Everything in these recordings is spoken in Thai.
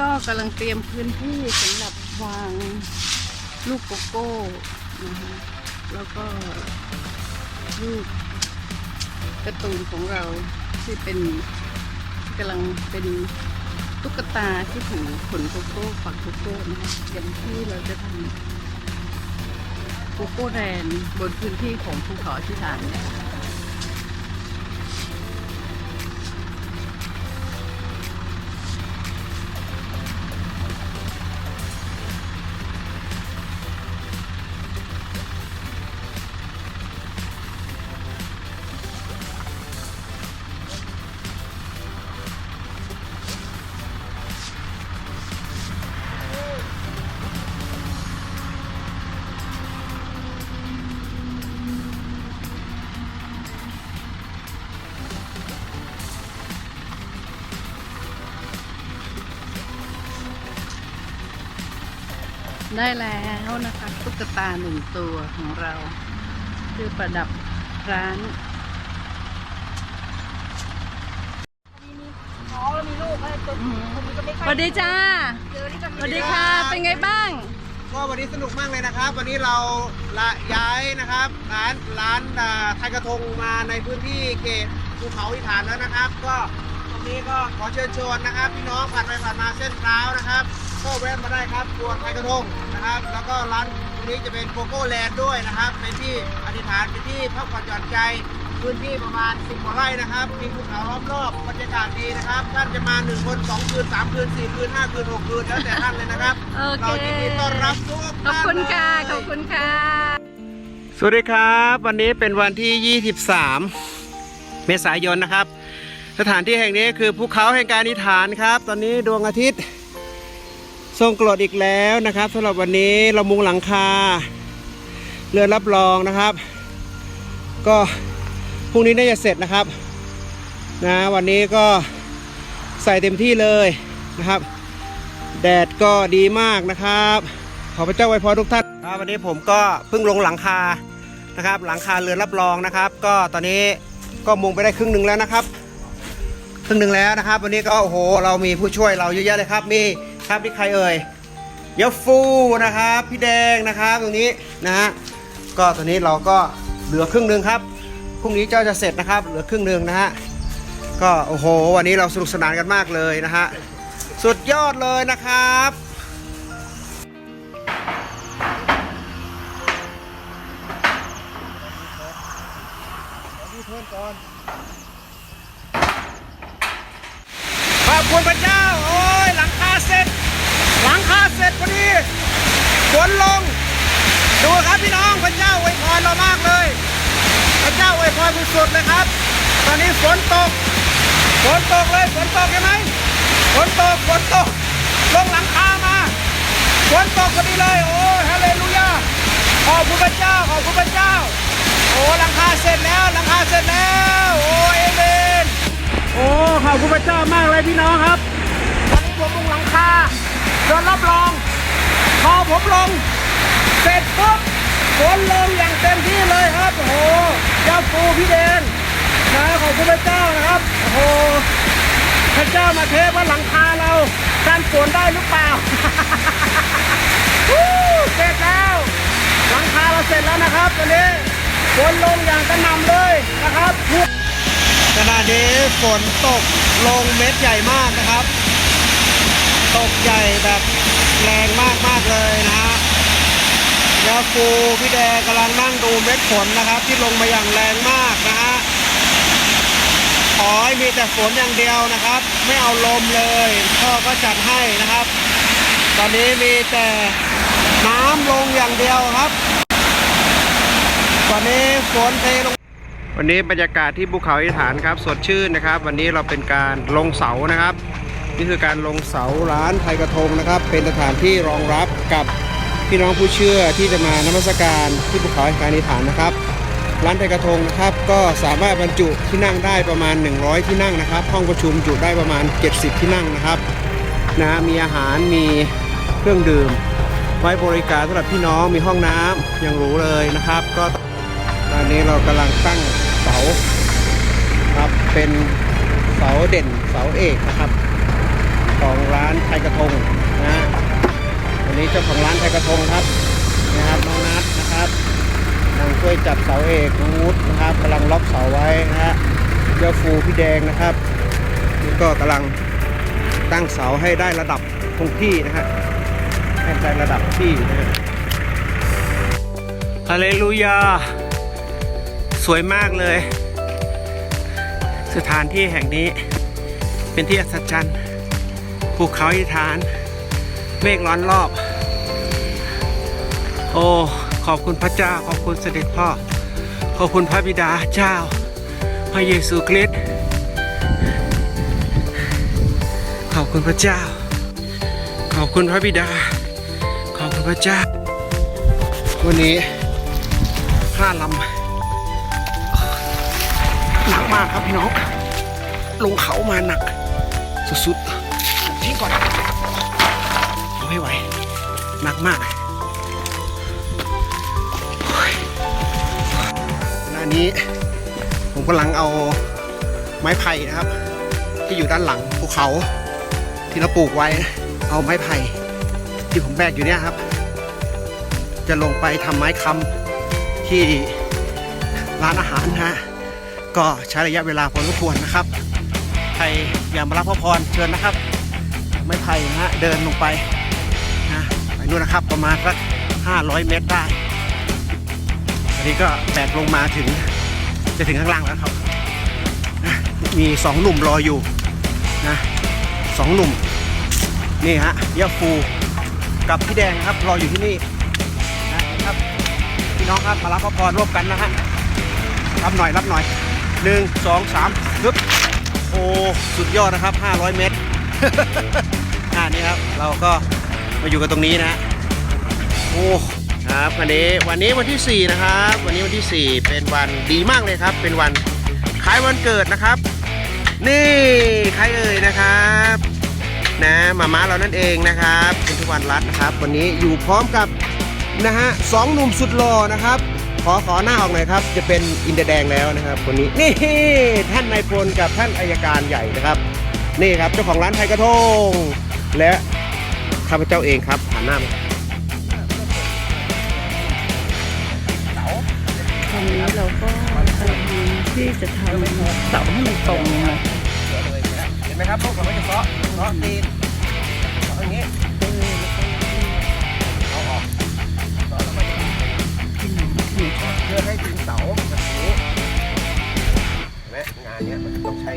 ก็กำลังเตรียมพื้นที่สำหรับวางลูกโกโก้นะคะแล้วก็ลูกกร์ตูนของเราที่เป็นกำลังเป็นตุ๊กตาที่ถือผลโกโก้ฝักโกโก้นะคะอย่างที่เราจะทำโกโก้แรนบนพื้นที่ของภูเขาอธิษฐานเนี่ย ได้แล้วนะคะตุ๊กตาหนึ่งตัวของเรา คือประดับร้านอ๋อมีลูกให้ตัวคนนี้ก็ไม่สค่อยวัสดีจ้าเจอที่จะสมีวัสดีค่ะ เป็นไงบ้าง ก็วันนี้สนุกมากเลยนะครับ วันนี้เราละย้ายนะครับร้านร้านอ่าไทยกระทงมาในพื้นที่เขตภูเขาอิฐานแล้วนะครับ ก็ตรงนี้ก็ขอเชิญชวนนะครับ พี่น้องผ่านไปผ่านมาเส้นพร้าวนะครับ ก็แวะมาได้ครับครัวไทยกระทงนะครับ แล้วก็ร้านตรงนี้จะเป็นโกโก้แลนด์ด้วยนะครับ เป็นที่อธิษฐานเป็นที่พักผ่อนหย่อนใจพื้นที่ประมาณ 10กว่าไร่นะครับ มีภูเขาล้อมรอบบรรยากาศดีนะครับ ท่านจะมา 1 คน 2 คืน 3 คืน 4 คืน 5 คืน 6 คืน แล้วแต่ท่านเลยนะครับ โอเค เรายินดีต้อนรับทุกขอบท่านคุณค่ะ เลย ขอบคุณค่ะ สวัสดีครับ วันนี้เป็นวันที่ 23 เมษายนนะครับ สถานที่แห่งนี้คือภูเขาแห่งการนิฐานครับ ตอนนี้ดวงอาทิตย์ ทรงกรดอีกแล้วนะครับสำหรับวันนี้เรามุงหลังคา เรือนรับรองนะครับ ก็พรุ่งนี้น่าจะเสร็จนะครับนะวันนี้ก็ใส่เต็มที่เลยนะครับ แดดก็ดีมากนะครับ ขอพระเจ้าไว้พรทุกท่านครับวันนี้ผมก็เพิ่งลงหลังคานะครับ หลังคาเรือนรับรองนะครับ ก็ตอนนี้ก็มุงไปได้ครึ่งหนึ่งแล้วนะครับ ครึ่งหนึ่งแล้วนะครับ วันนี้ก็โอ้โหเรามีผู้ช่วยเราเยอะแยะเลยครับมี ครับนี่ใครเอ่ยเยฟฟูนะครับ พี่แดงนะครับตรงนี้นะฮะก็ตอนนี้เราก็เหลือครึ่งหนึ่งครับพรุ่งนี้เจ้าจะเสร็จนะครับ เหลือครึ่งหนึ่งนะฮะก็โอ้โห วันนี้เราสนุกสนานกันมากเลยนะฮะสุดยอดเลยนะครับขอบคุณพระเจ้า โอ้ย หลังคาเสร็จ หลังคาเส ร็จพอดีฝนลง ดูครับพี่น้องพระเจ้าอวยพรเรามากเลยพระเจ้าอวยพรสุดๆเลยครับ ตอนนี้ฝนตกฝนตกเลยฝนตกใช่ไหมฝนตกฝนตกลงหลังคามาฝนตกพอดีเลย โอ้ฮาเลลูยาขอบคุณพระเจ้าขอบคุณพระเจ้า โอ้หลังคาเสร็จแล้วหลังคาเสร็จแล้วโอ้เอเมนโอ้ขอบคุณพระเจ้า มากเลยพี่น้องครับตอนนี้ผมลงหลังคา เดินรับรองพอผมลง เสร็จปุ๊บฝนลงอย่างเต็มที่เลยครับ โอ้โหเจ้าปูพี่แดงนะขอบคุณพระเจ้านะครับ โอ้โหพระเจ้ามาเทว่าหลังคาเราการฝนได้หรือเปล่าเสร็จแล้ว หลังคาเราเสร็จแล้วนะครับตอนนี้ฝนลงอย่างกระหน่ำเลยนะครับขณะนี้ฝนตกลงเม็ดใหญ่มากนะครับ ตกใหญ่แบบแรงมากมากเลยนะฮะยาฟูพี่แดงกำลังนั่งดูเม็ดฝนนะครับ ที่ลงมาอย่างแรงมากนะฮะขอให้มีแต่ฝนอย่างเดียวนะครับ ไม่เอาลมเลยพ่อก็จัดให้นะครับ ตอนนี้มีแต่น้ำลงอย่างเดียวครับตอนนี้ฝนเทลงวันนี้บรรยากาศที่ภูเขาอิฐานครับ สดชื่นนะครับ วันนี้เราเป็นการลงเสานะครับ นี่คือการลงเสาร้านไทยกระทงนะครับ เป็นสถานที่รองรับกับพี่น้องผู้เชื่อที่จะมานมัสการที่ภูเขาอิฐานอิฐานนะครับ ร้านไทยกระทงนะครับ ก็สามารถบรรจุที่นั่งได้ประมาณ 100 ที่นั่งนะครับ ห้องประชุมจุได้ประมาณ 70 ที่นั่งนะครับนะมีอาหารมีเครื่องดื่ม ไว้บริการสำหรับพี่น้องมีห้องน้ำอย่างหรูเลยนะครับ ก็ตอนนี้เรากำลังตั้งเสาครับเป็นเสาเด่นเสาเอกนะครับ ของร้านไทยกระทงนะวันนี้เจ้าของร้านไทยกระทงครับนะครับน้องนัทนะครับกำลังช่วยจับเสาเอกน้องวุฒินะครับกำลังล็อกเสาไว้นะฮะเจ้าฟูพี่แดงนะครับนี่ก็กำลังตั้งเสาให้ได้ระดับคงที่นะฮะให้ได้ระดับที่นะฮะฮาเลลูยา สวยมากเลย สถานที่แห่งนี้เป็นที่อัศจรรย์ ภูเขาอิฐาน เมฆล้อนรอบ โอ้ ขอบคุณพระเจ้า ขอบคุณเสด็จพ่อ ขอบคุณพระบิดาเจ้า พระเยซูคริสต์ขอบคุณพระเจ้า ขอบคุณพระบิดา ขอบคุณพระเจ้า วันนี้ห้าลำหนักมากครับพี่น้อง ลงเขามาหนัก สุดๆ ก่อนเอาไม่ไหวหนักมากโอ้ยเวลานี้ผมกำลังเอาไม้ไผ่นะครับ ที่อยู่ด้านหลังภูเขา ที่เราปลูกไว้เอาไม้ไผ่ที่ผมแบกอยู่เนี่ยครับ จะลงไปทำไม้คำที่ร้านอาหารนะฮะก็ใช้ระยะเวลาพอสมควรนะครับ ใครอยากมารับพระพรเชิญนะครับ ไม่ไผ่นะฮะเดินลงไปนะไปนู่นนะครับประมาณสัก 500 เมตรได้อันนี้ก็แบกลงมาถึงจะถึงข้างล่างแล้วครับ มีสองหนุ่มรออยู่นะสองหนุ่ม นี่ฮะยาฟูกับพี่แดงครับรออยู่ที่นี่นะครับพี่น้องครับมารับพระพรร่วมกันนะฮะรับหน่อยรับหน่อยหนึ่งสองสามปึ๊บโอ้สุดยอดนะครับ 500 เมตร อ่านี่ครับเราก็มาอยู่กันตรงนี้นะโอ้ครับวันนี้วันนี้วันที่ 4 นะครับ วันนี้วันที่ 4 เป็นวันดีมากเลยครับ เป็นวันคล้ายวันเกิดนะครับ นี่ใครเอ่ยนะครับนะมาม่าเรานั่นเองนะครับคุณทุกวันรัตนะครับ วันนี้อยู่พร้อมกับนะฮะสองหนุ่มสุดหล่อนะครับ ขอขอหน้าออกหน่อยครับ จะเป็นอินเดแดงแล้วนะครับคนนี้นี่ท่านนายพลกับท่านอายการใหญ่นะครับ นี่ครับเจ้าของร้านไทยกระทง และข้าพเจ้าเองครับหันหน้ามาวันนี้เราก็กำลังที่จะทำเสาให้มันตรงนะเห็นไหมครับพวกเราก็จะเคาะเคาะตีนเคาะอย่างนี้เอาออกเคาะแล้วก็เพื่อให้ถึงเสาแบบนี้เห็นไหมงานเนี้ยมันต้องใช้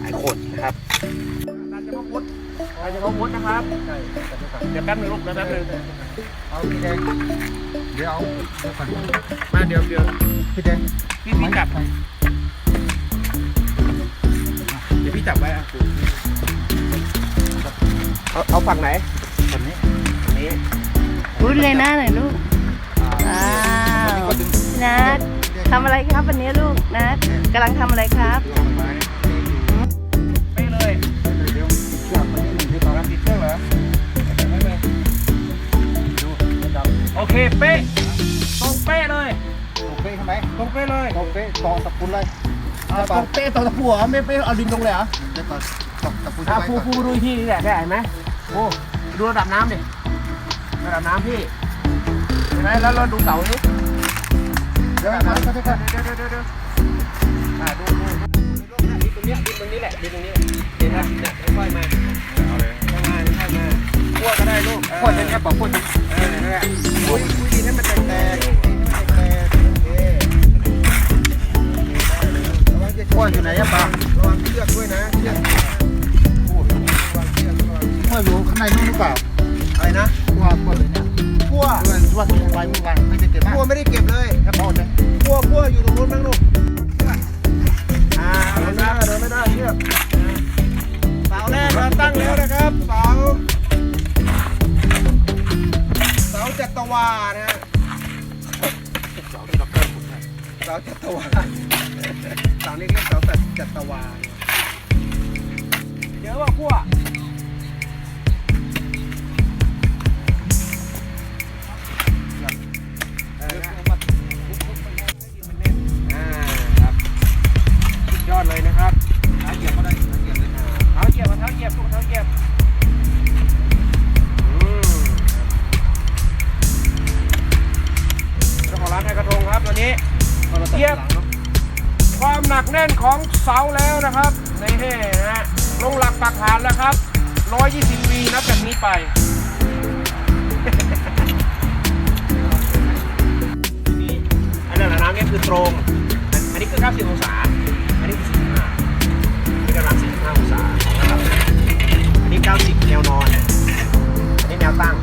หลายคนนะครับการจะมาพุทธการจะมาพุทธนะครับเดี๋ยวแป๊บนึงลูกเดี๋ยวแป๊บนึงเอาพี่แดงเดี๋ยวเอาเดี๋ยวก่อนมาเดี๋ยวเดี๋ยวพี่แดงพี่พี่จับเดี๋ยวพี่จับไว้อะเอาเอาฝั่งไหนฝั่งนี้ฝั่งนี้พูดเลยหน้าหน่อยลูกว้าวนัดทำอะไรครับวันนี้ลูกนัดกำลังทำอะไรครับ เคเป๊ะตรงเป๊ะเลยตรงเป๊ะใช่ไหมตรงเป๊ะเลยตรงเป๊ะตรงตะปูเลยตรงเป๊ะตรงตะปูเหรอไม่เป๊ะเอาดินตรงเลยเหรอเดี๋ยวก่อนตกตะปูอะใช่ปูไหมปูดูอีกที่นี่แหละได้เห็นไหมโอ้ดูระดับน้ำดิระดับน้ำพี่เห็นไหมแล้วเราดูเสานี้เดี๋ยวระดับก่อนน้ำเดี๋ยวก่อนเดี๋ยวเดี๋ยวเดี๋ยวเดี๋ยวอ่าดูดูดินตรงเนี้ยดินตรงนี้แหละดินตรงนี้เห็นไหมเนี่ยค่อยๆมา วก็ได้ลูกขวดเป็นแค่ปอกขวดเออนั่นแหละคุยคุยดินให้มันแตกๆให้มันแตกๆโอเคระวังจะขวดอยู่ไหนอะปลาระวังเชือกด้วยนะเชือกพูดระวังเชือกระวังเชือกขวดอยู่ข้างในนู่นหรือเปล่าอะไรนะขวดขวดเลยเนี่ยขั้วเพื่อนว่าที่ไว้เมื่อวานไม่ได้เก็บมาขั้วไม่ได้เก็บเลยแค่พอเลยขั้วขั้วอยู่ตรงนู้นบ้างลูกอ่าเดินไม่ได้เดินไม่ได้เชือกเสาแรกเราตั้งแล้วนะครับเสา วานะฮะเสาจัตวาเสาจัตวาเสานี้เรียกเสาจัตวาเยอะว่าพวก ลงหลักปักฐานแล้วครับ 120ปีนับจากนี้ไป ทีนี้อันนั้นน้ำเนี่ยคือตรง อันนี้คือ 90 องศา อันนี้คือ45นี่กำลัง45องศานะครับอันนี้ 90 แนวนอน อันนี้แนวตั้ง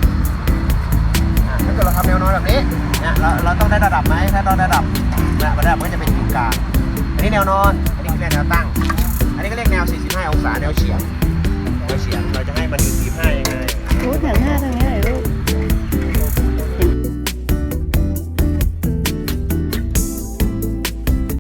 ถ้าเกิดเราทำแนวนอนแบบนี้เนี่ยเราเราต้องได้ระดับไหมถ้าเราได้ระดับระดับมันก็จะเป็นศูนย์กลางอันนี้แนวนอน อันนี้คือแนวตั้ง นนี้ก็เรียกแนว 45 องศา แนวเฉียง แนวเฉียง เราจะให้มันอยู่45ยังไง รู้แต่หน้าตรงนี้